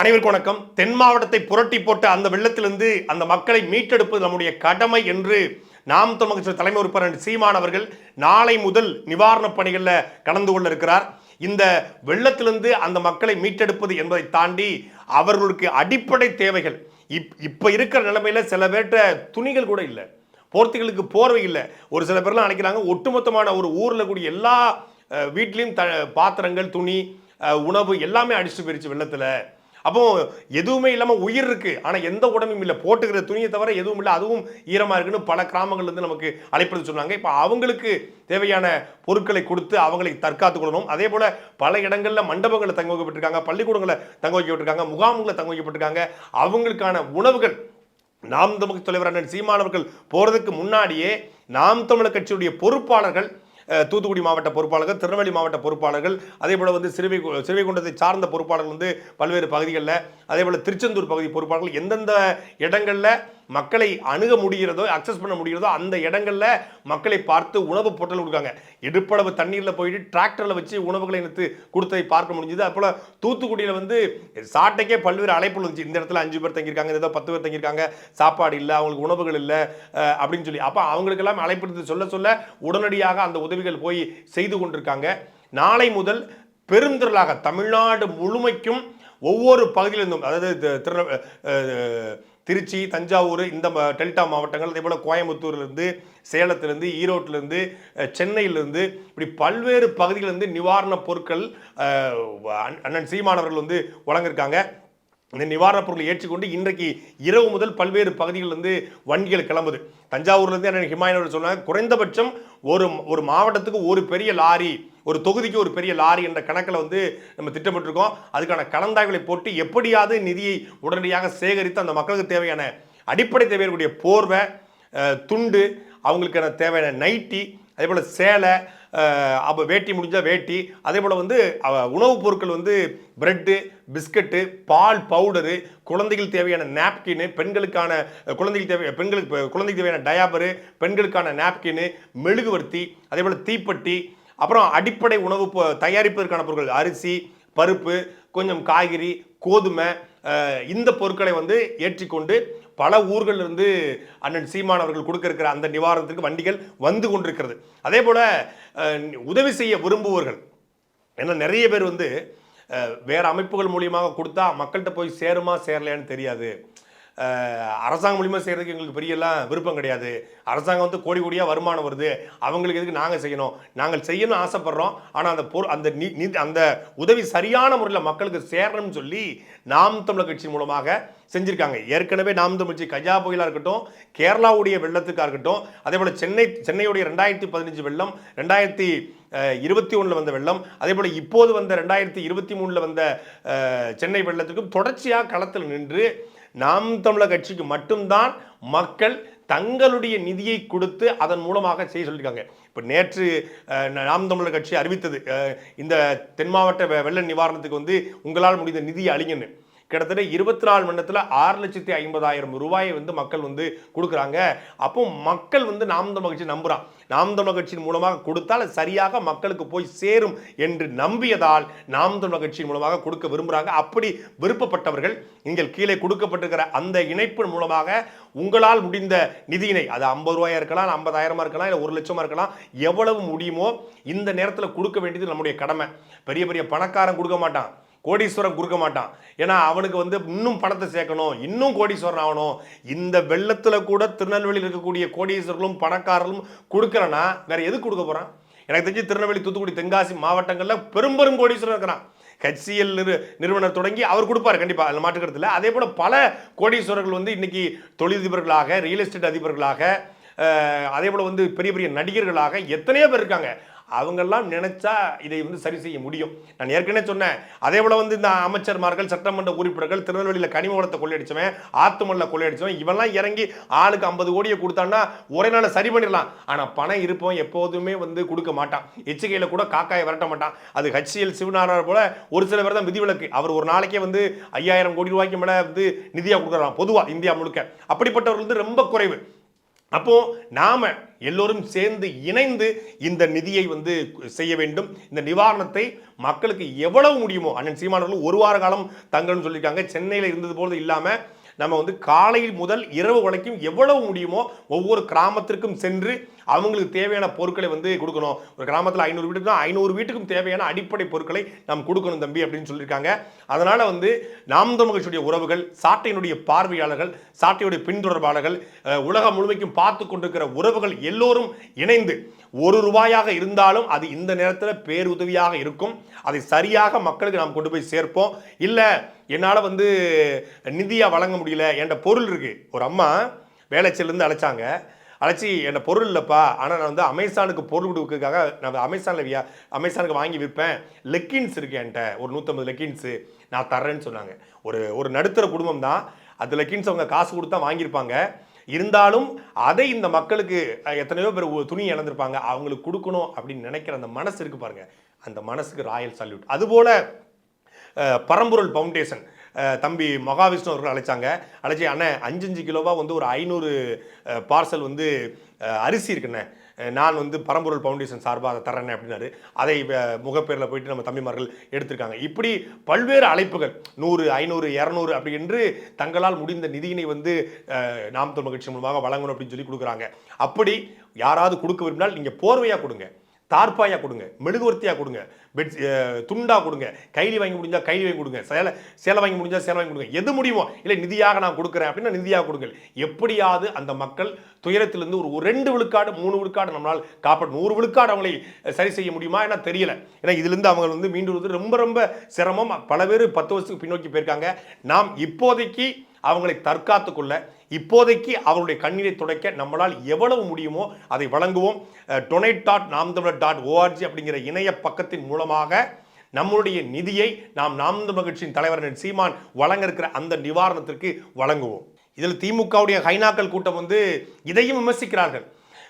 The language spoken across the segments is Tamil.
அனைவருக்கும் வணக்கம். தென் மாவட்டத்தை புரட்டி போட்ட அந்த வெள்ளத்திலிருந்து அந்த மக்களை மீட்டெடுப்பது நம்முடைய கடமை என்று நாம் தமிழ் தலைமை உறுப்பினர் சீமான் அவர்கள் நாளை முதல் நிவாரணப் பணிகளில் கலந்து கொள்ள இருக்கிறார். இந்த வெள்ளத்திலிருந்து அந்த மக்களை மீட்டெடுப்பது என்பதை தாண்டி அவர்களுக்கு அடிப்படை தேவைகள். இப் இப்போ இருக்கிற நிலைமையில் சில பேர்கிட்ட துணிகள் கூட இல்லை. போர்த்திகளுக்கு போர்வை இல்லை. ஒரு சில பேர்லாம் நினைக்கிறாங்க ஒட்டுமொத்தமான ஒரு ஊரில் கூடிய எல்லா வீட்லேயும் த பாத்திரங்கள் துணி உணவு எல்லாமே அடிச்சுட்டு போயிடுச்சு வெள்ளத்தில். அப்போ எதுவுமே இல்லாமல் உயிர் இருக்குது ஆனால் எந்த உடம்பும் இல்லை. போட்டுக்கிற துணியை தவிர எதுவும் இல்லை. அதுவும் ஈரமாக இருக்குன்னு பல கிராமங்கள்லேருந்து நமக்கு அழைப்பது சொன்னாங்க. இப்போ அவங்களுக்கு தேவையான பொருட்களை கொடுத்து அவங்களை தற்காத்துக் கொள்ளணும். அதே போல் பல இடங்களில் மண்டபங்களை தங்க வைக்கப்பட்டிருக்காங்க. பள்ளிக்கூடங்களை தங்க வைக்கப்பட்டிருக்காங்க. முகாம்களை தங்க வைக்கப்பட்டிருக்காங்க. அவங்களுக்கான உணவுகள் நாம் தமிழ் தலைவர் அண்ணன் சீமானவர்கள் போகிறதுக்கு முன்னாடியே நாம் தமிழர் கட்சியுடைய பொறுப்பாளர்கள் தூத்துக்குடி மாவட்ட பொறுப்பாளர்கள் திருநெல்வேலி மாவட்ட பொறுப்பாளர்கள் அதே போல் வந்து சிறுவை சிறுவைகுண்டத்தை சார்ந்த பொறுப்பாளர்கள் வந்து பல்வேறு பகுதிகளில் அதே போல் திருச்செந்தூர் பகுதி பொறுப்பாளர்கள் எந்தெந்த இடங்களில் மக்களை அணுக முடிகிறதோ அக்சஸ் பண்ண முடிகிறதோ அந்த இடங்களில் மக்களை பார்த்து உணவு பொட்டல் கொடுக்காங்க. இடுப்பளவு தண்ணீரில் போயிட்டு டிராக்டரில் வச்சு உணவுகளை எடுத்து கொடுத்ததை பார்க்க முடிஞ்சது. அதுபோல் தூத்துக்குடியில் வந்து சாட்டைக்கே பல்வேறு அழைப்பு இருந்துச்சு இந்த இடத்துல அஞ்சு பேர் தங்கியிருக்காங்க இந்த பத்து பேர் தங்கியிருக்காங்க. சாப்பாடு இல்லை அவங்களுக்கு உணவுகள் இல்லை அப்படின்னு சொல்லி. அப்போ அவங்களுக்கெல்லாம் அழைப்பு சொல்ல சொல்ல உடனடியாக அந்த உதவிகள் போய் செய்து கொண்டிருக்காங்க. நாளை முதல் பெருந்திரளாக தமிழ்நாடு முழுமைக்கும் ஒவ்வொரு பகுதியிலிருந்தும் அதாவது திரு திருச்சி தஞ்சாவூர் இந்த ம- டெல்டா மாவட்டங்கள் அதே போல் கோயம்புத்தூர்லேருந்து சேலத்துலேருந்து ஈரோட்டிலேருந்து சென்னையிலேருந்து இப்படி பல்வேறு பகுதிகளிலிருந்து நிவாரணப் பொருட்கள் அண்ணன் சீமானவர்கள் வந்து வழங்கியிருக்காங்க. இந்த நிவாரணப் பொருளை ஏற்றுக்கொண்டு இன்றைக்கு இரவு முதல் பல்வேறு பகுதிகளிலிருந்து வண்டிகள் கிளம்புது. தஞ்சாவூர்லேருந்து என்ன ஹிமாயனர் சொன்னாங்க குறைந்தபட்சம் ஒரு ஒரு மாவட்டத்துக்கு ஒரு பெரிய லாரி ஒரு தொகுதிக்கு ஒரு பெரிய லாரி என்ற கணக்கில் வந்து நம்ம திட்டமிட்டிருக்கோம். அதுக்கான கலந்தாய்வுகளை போட்டு எப்படியாவது நிதியை உடனடியாக சேகரித்து அந்த மக்களுக்கு தேவையான அடிப்படை தேவையான போர்வை துண்டு அவங்களுக்கான தேவையான நைட்டி அதே போல் சேலை அப்போ வேட்டி முடிஞ்சால் வேட்டி அதே போல் வந்து உணவுப் பொருட்கள் வந்து பிரெட்டு பிஸ்கட்டு பால் பவுடரு குழந்தைகள் தேவையான நாப்கின் பெண்களுக்கான குழந்தைகள் தேவை பெண்களுக்கு குழந்தைக்கு தேவையான டயாபரு பெண்களுக்கான நாப்கின் மெழுகுவர்த்தி அதே போல் தீப்பெட்டி அப்புறம் அடிப்படை உணவு பொ- தயாரிப்பதற்கான பொருட்கள் அரிசி பருப்பு கொஞ்சம் காய்கறி கோதுமை இந்த பொருட்களை வந்து ஏற்றிக்கொண்டு பல ஊர்கள்ல இருந்து அண்ணன் சீமான் அவர்கள் கொடுக்க இருக்கிற அந்த நிவாரணத்திற்கு வண்டிகள் வந்து கொண்டிருக்கிறது. அதே போல் உதவி செய்ய விரும்புவர்கள். ஏன்னா நிறைய பேர் வந்து வேறு அமைப்புகள் மூலியமாக கொடுத்தா மக்கள்கிட்ட போய் சேருமா சேரலையான்னு தெரியாது. அரசாங்கம் மூலியமாக செய்கிறதுக்கு எங்களுக்கு பெரிய விருப்பம் கிடையாது. அரசாங்கம் வந்து கோடி கோடியாக வருமானம் வருது. அவங்களுக்கு எதுக்கு நாங்கள் செய்யணும்? நாங்கள் செய்யணும்னு ஆசைப்படுறோம். ஆனால் அந்த பொருள் அந்த நி- அந்த உதவி சரியான முறையில் மக்களுக்கு சேரணும்னு சொல்லி நாம் தமிழர் கட்சி மூலமாக செஞ்சுருக்காங்க. ஏற்கனவே நாம் தமிழ்ச்சி கஜா புயலாக இருக்கட்டும் கேரளாவுடைய வெள்ளத்துக்காக இருக்கட்டும் அதே போல் சென்னை சென்னையுடைய ரெண்டாயிரத்தி பதினஞ்சு வெள்ளம் ரெண்டாயிரத்தி இருபத்தி ஒன்றில் வந்த வெள்ளம் அதே போல் இப்போது வந்த ரெண்டாயிரத்தி இருபத்தி மூணில் வந்த சென்னை வெள்ளத்துக்கும் தொடர்ச்சியாக களத்தில் நின்று நாம் தமிழர் கட்சிக்கு மட்டும்தான் மக்கள் தங்களுடைய நிதியை கொடுத்து அதன் மூலமாக செய்ய சொல்லியிருக்காங்க. இப்போ நேற்று நாம் தமிழர் கட்சி அறிவித்தது இந்த தென் மாவட்ட வெ- வெள்ள நிவாரணத்துக்கு வந்து உங்களால் முடிந்த நிதியை அழிங்கன்னு கிட்டத்தட்ட இருபத்தி நாலு மணி நேரத்தில் ஆறு லட்சத்தி ஐம்பதாயிரம் ரூபாயை வந்து மக்கள் வந்து கொடுக்குறாங்க. அப்போ மக்கள் வந்து நாம் தமிழர் கட்சி நம்புறான். நாம் கட்சியின் மூலமாக கொடுத்தால் சரியாக மக்களுக்கு போய் சேரும் என்று நம்பியதால் நாம் தமிழர் கட்சியின் மூலமாக கொடுக்க விரும்புகிறாங்க அப்படி விருப்பப்பட்டவர்கள் நீங்கள் கீழே கொடுக்கப்பட்டிருக்கிற அந்த இணைப்பின் மூலமாக உங்களால் முடிந்த நிதியினை அது ஐம்பது ரூபாயா இருக்கலாம் ஐம்பதாயிரமா இருக்கலாம் இல்லை ஒரு லட்சமா இருக்கலாம் எவ்வளவு முடியுமோ இந்த நேரத்தில் கொடுக்க வேண்டியது நம்முடைய கடமை. பெரிய பெரிய பணக்காரன் கொடுக்க மாட்டான். கோடீஸ்வரன் கொடுக்க மாட்டான். ஏன்னா அவனுக்கு வந்து இன்னும் பணத்தை சேர்க்கணும் இன்னும் கோடீஸ்வரன் ஆகணும். இந்த வெள்ளத்தில் கூட திருநெல்வேலியில் இருக்கக்கூடிய கோடீஸ்வரர்களும் பணக்காரர்களும் கொடுக்கலன்னா வேற எதுக்கு கொடுக்க போகிறான் எனக்கு தெரிஞ்சு திருநெல்வேலி தூத்துக்குடி தென்காசி மாவட்டங்களில் பெரும்பெரும் கோடீஸ்வரன் இருக்கிறான். ஹெச்சிஎல் நிறு நிறுவனர் தொடங்கி அவர் கொடுப்பார் கண்டிப்பாக அதில் மாற்றுக்கிறது இல்லை. அதே போல் பல கோடீஸ்வரர்கள் வந்து இன்றைக்கி தொழிலதிபர்களாக ரியல் எஸ்டேட் அதிபர்களாக அதே போல் வந்து பெரிய பெரிய நடிகர்களாக எத்தனையோ பேர் இருக்காங்க. அவங்கெல்லாம் நினைச்சா இதை வந்து சரி செய்ய முடியும். நான் ஏற்கனவே சொன்னேன் அதே போல வந்து இந்த அமைச்சர்மார்கள் சட்டமன்ற உறுப்பினர்கள் திருநெல்வேலியில் கனிம வளத்தை கொள்ளையடிச்சவன் ஆத்துமல்ல கொள்ளையடிச்சவன் இவெல்லாம் இறங்கி ஆளுக்கு ஐம்பது கோடியை கொடுத்தான்னா ஒரே நாள் சரி பண்ணிடலாம். ஆனால் பணம் இருப்பவன் எப்போதுமே வந்து கொடுக்க மாட்டான். எச்சிக்கையில் கூட காக்காயை விரட்ட மாட்டான். அது ஹச்சிஎல் சிவநாராயண போல ஒரு சில பேர் தான் விதிவிலக்கு. அவர் ஒரு நாளைக்கே வந்து ஐயாயிரம் கோடி ரூபாய்க்கு மேலே வந்து நிதியாக கொடுக்குறான் பொதுவாக இந்தியா முழுக்க. அப்படிப்பட்டவர்கள் வந்து ரொம்ப குறைவு. அப்போ நாம எல்லோரும் சேர்ந்து இணைந்து இந்த நிதியை வந்து செய்ய வேண்டும். இந்த நிவாரணத்தை மக்களுக்கு எவ்வளவு முடியுமோ அண்ணன் சீமானவர்கள் ஒரு வார காலம் தங்கணும்னு சொல்லியிருக்காங்க. சென்னையில் இருந்தது போல இல்லாமல் நம்ம வந்து காலை முதல் இரவு வரைக்கும் எவ்வளவு முடியுமோ ஒவ்வொரு கிராமத்திற்கும் சென்று அவங்களுக்கு தேவையான பொருட்களை வந்து கொடுக்கணும். ஒரு கிராமத்தில் ஐநூறு வீட்டுக்கு ஐநூறு வீட்டுக்கும் தேவையான அடிப்படை பொருட்களை நாம் கொடுக்கணும் தம்பி அப்படின்னு சொல்லியிருக்காங்க. அதனால் வந்து நாம் தமிழ்ச்சியுடைய உறவுகள் சாட்டையினுடைய பார்வையாளர்கள் சாட்டையுடைய பின்தொடர்பாளர்கள் உலகம் முழுமைக்கும் பார்த்து கொண்டிருக்கிற உறவுகள் எல்லோரும் இணைந்து ஒரு ரூபாயாக இருந்தாலும் அது இந்த நேரத்தில் பேருதவியாக இருக்கும். அதை சரியாக மக்களுக்கு நாம் கொண்டு போய் சேர்ப்போம். இல்லை என்னால் வந்து நிதியாக வழங்க முடியல என்ற பொருள் இருக்குது ஒரு அம்மா வேலைச்சிலேருந்து அழைச்சாங்க. அழைச்சி என்னை பொருள் இல்லைப்பா. ஆனால் நான் வந்து அமேசானுக்கு பொருள் கொடுக்கறதுக்காக நான் அமேசானில் வியா அமேசானுக்கு வாங்கி விற்பேன். லெக்கின்ஸ் இருக்கு என்கிட்ட. ஒரு நூற்றம்பது லெக்கின்ஸு நான் தர்றேன்னு சொன்னாங்க. ஒரு ஒரு நடுத்தர குடும்பம் தான். அது லெக்கின்ஸ் அவங்க காசு கொடுத்தா வாங்கியிருப்பாங்க. இருந்தாலும் அதை இந்த மக்களுக்கு எத்தனையோ பேர் துணி இழந்திருப்பாங்க. அவங்களுக்கு கொடுக்கணும் அப்படின்னு நினைக்கிற அந்த மனசு இருக்கு பாருங்க. அந்த மனசுக்கு ராயல் சல்யூட். அதுபோல பரம்பொருள் ஃபவுண்டேஷன் தம்பி மகாவிஷ்ணு அவர்கள் அழைச்சாங்க. அழைச்சி அண்ணே அஞ்சு அஞ்சு வந்து ஒரு ஐநூறு பார்சல் வந்து அரிசி இருக்குண்ணே. நான் வந்து பரம்பொருள் ஃபவுண்டேஷன் சார்பாக அதை தரேன் அப்படின்னாரு. அதை முகப்பேரில் போயிட்டு நம்ம தம்பிமார்கள் எடுத்திருக்காங்க. இப்படி பல்வேறு அழைப்புகள் நூறு ஐநூறு இரநூறு அப்படி என்று தங்களால் முடிந்த நிதியினை வந்து நாம் தமிழ் மகிழ்ச்சி மூலமாக வழங்கணும் அப்படின்னு சொல்லி கொடுக்குறாங்க. அப்படி யாராவது கொடுக்க விரும்பினால் நீங்கள் போர்வையாக கொடுங்க. தார்ப்பாயாக கொடுங்க மெழுகுவர்த்தியாக கொடுங்க பெட் துண்டாக கொடுங்க கைலி வாங்கி முடிஞ்சால் கைலி வாங்கி கொடுங்க சேலை சேலை வாங்கி முடிஞ்சால் சேலை வாங்கி கொடுங்க. எது முடியுமோ இல்லை நிதியாக நான் கொடுக்குறேன் அப்படின்னா நிதியாக கொடுங்க எப்படியாவது அந்த மக்கள் துயரத்திலிருந்து ஒரு ஒரு ரெண்டு விழுக்காடு மூணு விழுக்காடு நம்மளால் காப்பாற்ற நூறு விழுக்காடு அவங்களை சரி செய்ய முடியுமா ஏன்னா தெரியல. ஏன்னா இதுலேருந்து அவங்க வந்து மீண்டு ரொம்ப ரொம்ப சிரமம். பல பேர் பத்து வருஷத்துக்கு பின்னோக்கி போயிருக்காங்க. நாம் இப்போதைக்கு அவங்களை தற்காத்து கொள்ள இப்போதைக்கு அவருடைய கண்ணீரை துடைக்க நம்மளால் எவ்வளவு முடியுமோ அதை வழங்குவோம். டொனேட் டாட் நாம் தமிழர் டாட் ஓஆர்ஜி அப்படிங்கிற இணைய பக்கத்தின் மூலமாக நம்முடைய நிதியை நாம் நாம் மகிழ்ச்சியின் கட்சியின் தலைவர் சீமான் வழங்க இருக்கிற அந்த நிவாரணத்திற்கு வழங்குவோம். இதில் திமுகவுடைய ஹைனாக்கள் கூட்டம் வந்து இதையும் விமர்சிக்கிறார்கள்.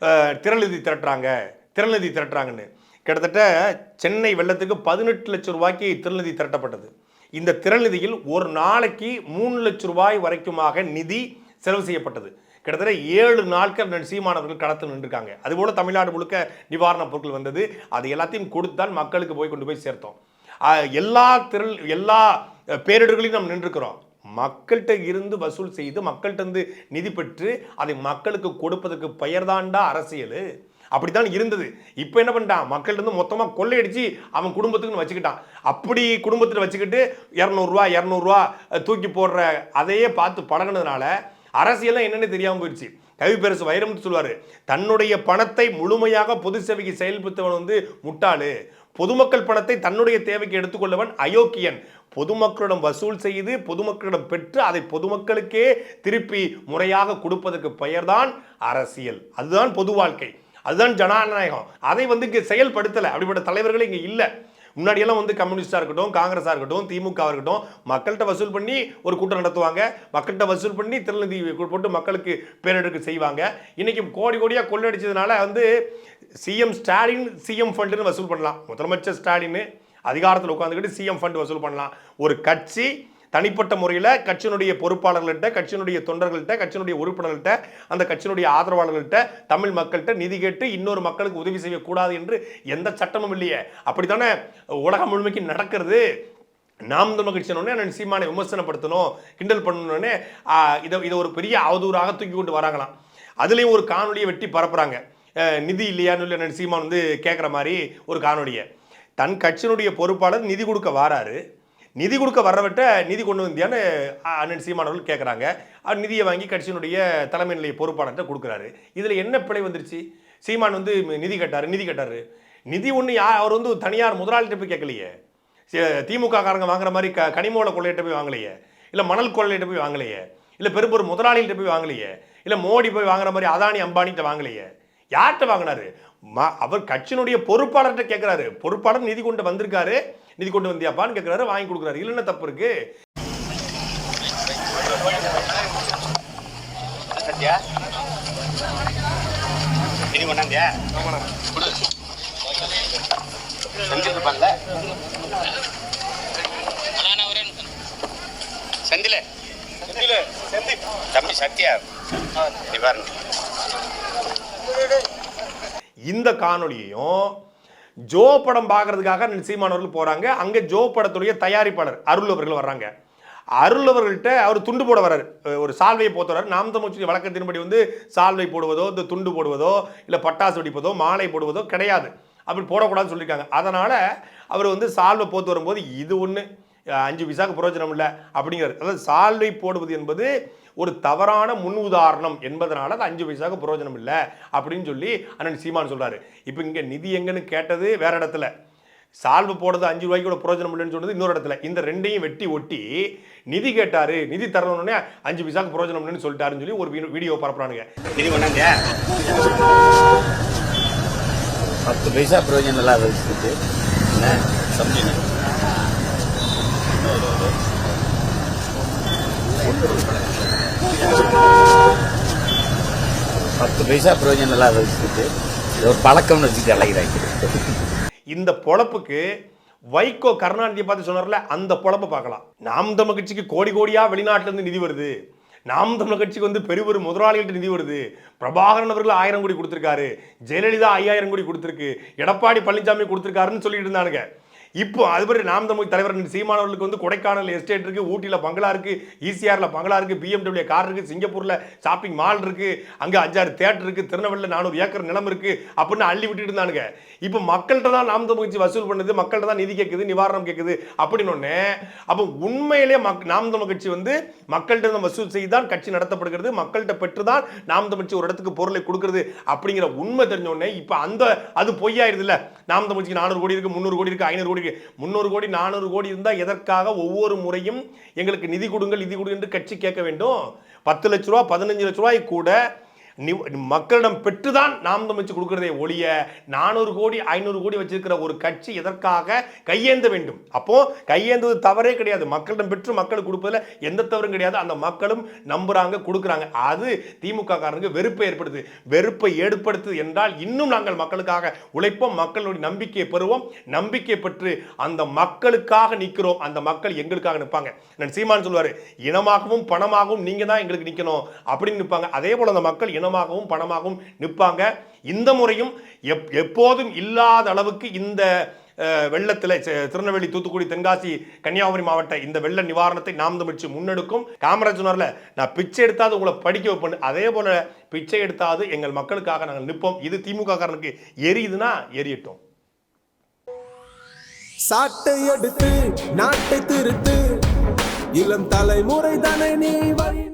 அஹ், திரள்நிதி திரட்டுறாங்க திரள்நிதி திரட்டுறாங்கன்னு. கிட்டத்தட்ட சென்னை வெள்ளத்துக்கு பதினெட்டு லட்சம் ரூபாய்க்கு திருநிதி திரட்டப்பட்டது. இந்த திறநிதியில் ஒரு நாளைக்கு மூணு லட்சம் ரூபாய் வரைக்குமாக நிதி செலவு செய்யப்பட்டது. கிட்டத்தட்ட ஏழு நாட்கள் சீமானவர்கள் கடத்து நின்றுருக்காங்க. அதுபோல் தமிழ்நாடு முழுக்க நிவாரணப் பொருட்கள் வந்தது. அது எல்லாத்தையும் கொடுத்தான் மக்களுக்கு போய் கொண்டு போய் சேர்த்தோம். எல்லா திரள் எல்லா பேரிடர்களையும் நாம் நின்றுக்கிறோம் மக்கள்கிட்ட இருந்து வசூல் செய்து மக்கள்கிட்ட இருந்து நிதி பெற்று அதை மக்களுக்கு கொடுப்பதற்கு பெயர்தாண்டா அரசியல். அப்படித்தான் இருந்தது. இப்போ என்ன பண்ணிட்டான்? மக்கள்கிட்ட இருந்து மொத்தமாக கொள்ளையடிச்சு அவன் குடும்பத்துக்குன்னு வச்சுக்கிட்டான். அப்படி குடும்பத்தில் வச்சுக்கிட்டு இரநூறுவா இரநூறுவா தூக்கி போடுற அதையே பார்த்து பழகினதுனால அரசியல்லாம் என்னென்னு தெரியாமல் போயிடுச்சு. கவி பெருசு வைரமுத்து சொல்லுவார் தன்னுடைய பணத்தை முழுமையாக பொது சேவைக்கு செயல்படுத்தவன் வந்து முட்டாளு. பொதுமக்கள் பணத்தை தன்னுடைய தேவைக்கு எடுத்துக்கொள்ளவன் அயோக்கியன். பொதுமக்களிடம் வசூல் செய்து பொதுமக்களிடம் பெற்று அதை பொதுமக்களுக்கே திருப்பி முறையாக கொடுப்பதற்கு பெயர்தான் அரசியல். அதுதான் பொது வாழ்க்கை. அதுதான் ஜனநாயகம். அதை வந்து இங்கே செயல்படுத்தலை. அப்படிப்பட்ட தலைவர்கள் இங்கே இல்லை. முன்னாடியெல்லாம் வந்து கம்யூனிஸ்டாக இருக்கட்டும் காங்கிரஸாக இருக்கட்டும் திமுக இருக்கட்டும் மக்கள்கிட்ட வசூல் பண்ணி ஒரு கூட்டம் நடத்துவாங்க. மக்கள்கிட்ட வசூல் பண்ணி திருநிதி போட்டு மக்களுக்கு பேரெடுக்க செய்வாங்க. இன்றைக்கி கோடி கோடியாக கொள்ளடிச்சதுனால வந்து சிஎம் ஸ்டாலின் சிஎம் ஃபண்டுன்னு வசூல் பண்ணலாம். முதலமைச்சர் ஸ்டாலின் அதிகாரத்தில் உட்காந்துக்கிட்டு சிஎம் ஃபண்ட் வசூல் பண்ணலாம். ஒரு கட்சி தனிப்பட்ட முறையில் கட்சியினுடைய பொறுப்பாளர்கள்ட்ட கட்சியினுடைய தொண்டர்கள்ட்ட கட்சியினுடைய உறுப்பினர்கள்ட்ட அந்த கட்சியினுடைய ஆதரவாளர்கள்ட்ட தமிழ் மக்கள்கிட்ட நிதி கேட்டு இன்னொரு மக்களுக்கு உதவி செய்யக்கூடாது என்று எந்த சட்டமும் இல்லையே. அப்படித்தானே? உலகம் முழுமைக்கு நடக்கிறது. நாம் தமிழ் கட்சினோடனே சீமானை விமர்சனப்படுத்தணும் கிண்டல் பண்ணணுன்னே இதை இதை ஒரு பெரிய அவதூறாக தூக்கி கொண்டு வராங்களாம். அதுலேயும் ஒரு காணொலியை வெட்டி பரப்புறாங்க. நிதி இல்லையான்னு சொல்லி சீமான் வந்து கேட்குற மாதிரி ஒரு காணொலியை. தன் கட்சியினுடைய பொறுப்பாளர் நிதி கொடுக்க வாராரு. நிதி கொடுக்க வர்றவட்ட நிதி கொண்டு வந்தியான்னு அண்ணன் சீமானவர்கள் கேட்குறாங்க அவர் நிதியை வாங்கி கட்சியினுடைய தலைமை நிலைய பொறுப்பாளர்கிட்ட கொடுக்குறாரு. இதில் என்ன பிழை வந்துருச்சு? சீமான் வந்து நிதி கேட்டார் நிதி கேட்டார். நிதி ஒன்று யா அவர் வந்து தனியார் முதலாளிகிட்ட போய் கேட்கலையே திமுக காரங்க வாங்குற மாதிரி க கனிமூல கொள்ளையிட்ட போய் வாங்கலையே. இல்லை மணல் கொள்ளையிட்ட போய் வாங்கலையே. இல்லை பெரும்பொரு முதலாளிகிட்ட போய் வாங்கலையே. இல்லை மோடி போய் வாங்குற மாதிரி அதானி அம்பானிகிட்ட வாங்கலையே. யார்கிட்ட வாங்கினாரு? ம அவர் கட்சியினுடைய பொறுப்பாளர்கிட்ட கேட்குறாரு பொறுப்பாளர் நிதி கொண்டு வந்திருக்காரு. நிதி கொண்டு வந்தியாப்பான்னு கேட்குறாரு வாங்கி கொடுக்குறாரு. இதுல என்ன தப்பு இருக்கு? செந்தில. தம்பி சத்யா. இந்த காணொளியையும் ஜோ படம் பார்க்கறதுக்காக சீமானவர்கள் போறாங்க. அங்க ஜோ படத்துடைய தயாரிப்பாளர் அருள் அவர்கள் வர்றாங்க. அருள் அவர்கள்ட்ட அவர் துண்டு போட வர்றாரு. ஒரு சால்வையை போத்து நாம் தமிழ்ச்சி வழக்கத்தின்படி வந்து சால்வை போடுவதோ இந்த துண்டு போடுவதோ இல்லை பட்டாசு வெடிப்பதோ மாலை போடுவதோ கிடையாது. அப்படி போடக்கூடாதுன்னு சொல்லியிருக்காங்க. அதனால அவர் வந்து சால்வை போத்து வரும்போது இது ஒன்று அஞ்சு விசாக்கு பிரயோஜனம் இல்லை அப்படிங்கிறது அதாவது சால்வை போடுவது என்பது ஒரு தவறான முன் உதாரணம் என்பதனால அது அஞ்சு பைசாக்கு பிரயோஜனம் இல்லை அப்படின்னு சொல்லி அண்ணன் சீமான் சொல்றாரு. இப்போ இங்கே நிதி எங்கன்னு கேட்டது வேற இடத்துல. சால்வு போடுறது அஞ்சு ரூபாய்க்கு கூட பிரயோஜனம் இல்லைன்னு சொன்னது இன்னொரு இடத்துல. இந்த ரெண்டையும் வெட்டி ஒட்டி நிதி கேட்டாரு நிதி தரணுன்னே அஞ்சு பைசாக்கு பிரயோஜனம் இல்லைன்னு சொல்லிட்டாருன்னு சொல்லி ஒரு வீ- வீடியோ பரப்புறானுங்க. பத்து பைசா பிரயோஜனம் இல்லாத பத்து பைசா பிரயோஜனம் இல்லாத வச்சுக்கிட்டு இது ஒரு பழக்கம்னு வச்சுட்டு அழகிறாங்க இந்த பொழப்புக்கு வைகோ கருணாநிதியை பார்த்து சொன்னார்ல அந்த பொழப்பை பார்க்கலாம். நாம் தமிழ் கட்சிக்கு கோடி கோடியா வெளிநாட்டுல இருந்து நிதி வருது. நாம் தமிழ் கட்சிக்கு வந்து பெரிய பெரும் முதலாளிகள்ட்ட நிதி வருது. பிரபாகரன் அவர்கள் ஆயிரம் கோடி கொடுத்துருக்காரு. ஜெயலலிதா ஐயாயிரம் கோடி கொடுத்துருக்கு. எடப்பாடி பழனிசாமி கொடுத்துருக்காருன்னு சொல்லிட்டு இருந்தானுங்க. இப்போ அது மாதிரி நாம் தமிழ் தலைவர் சீமானவர்களுக்கு வந்து கொடைக்கானல் எஸ்டேட் இருக்கு ஊட்டியில் பங்களா இருக்கு ஈசிஆரில் பங்களா இருக்கு பிஎம்டபிள்யூ கார் இருக்கு சிங்கப்பூர்ல ஷாப்பிங் மால் இருக்கு அங்கே அஞ்சாறு தேட்டர் இருக்கு திருநெல்வேலியில் நானூறு ஏக்கர் நிலம் இருக்கு அப்படின்னு அள்ளி விட்டுட்டு இருந்தானுங்க. இப்போ மக்கள்கிட்ட தான் நாம் தமிழ் கட்சி வசூல் பண்ணுது மக்கள்கிட்ட தான் நிதி கேட்குது நிவாரணம் கேட்குது அப்படின்னு ஒண்ணே அப்போ உண்மையிலே மக் நாம் தமிழ் கட்சி வந்து மக்கள்கிட்ட இருந்து வசூல் செய்து தான் கட்சி நடத்தப்படுகிறது மக்கள்கிட்ட பெற்று தான் நாம் தமிழ்ச்சி ஒரு இடத்துக்கு பொருளை கொடுக்குறது அப்படிங்கிற உண்மை தெரிஞ்ச உடனே இப்போ அந்த அது பொய்யாயிருதுல்ல. நாம் தமிழ் நானூறு கோடி இருக்கு முந்நூறு கோடி இருக்கு ஐநூறு கோடி முந்நூறு கோடி நானூறு கோடி இருந்தால் எதற்காக ஒவ்வொரு முறையும் எங்களுக்கு நிதி கொடுங்கள் நிதி கொடுங்க என்று கட்சி கேட்க வேண்டும். பத்து லட்ச ரூபா பதினஞ்சு லட்ச ரூபாய் கூட மக்களிடம் பெற்றுதான் நாம் தமிழ்ச்சி கொடுக்கிறதே ஒழிய நானூறு கோடி ஐநூறு கோடி வச்சிருக்கிற ஒரு கட்சி எதற்காக கையேந்த வேண்டும்? அப்போ கையேந்துவது தவறே கிடையாது. மக்களிடம் பெற்று மக்களுக்கு கொடுப்பதில் எந்த தவறும் கிடையாது. அந்த மக்களும் நம்புறாங்க கொடுக்குறாங்க. அது திமுக காரனுக்கு வெறுப்பை ஏற்படுது வெறுப்பை ஏற்படுத்துது என்றால் இன்னும் நாங்கள் மக்களுக்காக உழைப்போம். மக்களுடைய நம்பிக்கையை பெறுவோம். நம்பிக்கை பெற்று அந்த மக்களுக்காக நிற்கிறோம். அந்த மக்கள் எங்களுக்காக நிற்பாங்க. நான் சீமான் சொல்லுவாரு இனமாகவும் பணமாகவும் நீங்க தான் எங்களுக்கு நிற்கணும் அப்படின்னு நிற்பாங்க. அதே போல அந்த மக்கள் இனமாகவும் பணமாகவும் நிற்பாங்க. இந்த முறையும் எப் எப்போதும் இல்லாத அளவுக்கு இந்த வெள்ளத்தில் திருநெல்வேலி தூத்துக்குடி தென்காசி கன்னியாகுமரி மாவட்ட இந்த வெள்ள நிவாரணத்தை நாம் தமிழ்ச்சி முன்னெடுக்கும். காமராஜ் சொன்னார்ல நான் பிச்சை எடுத்தாது உங்களை படிக்க வைப்பேன் அதே போல பிச்சை எடுத்தாது எங்கள் மக்களுக்காக நாங்கள் நிற்போம். இது திமுக காரனுக்கு எரியுதுன்னா எரியட்டும். சாட்டை எடுத்து நாட்டை திருத்து. இளம் தலைமுறை தானே நீ வழி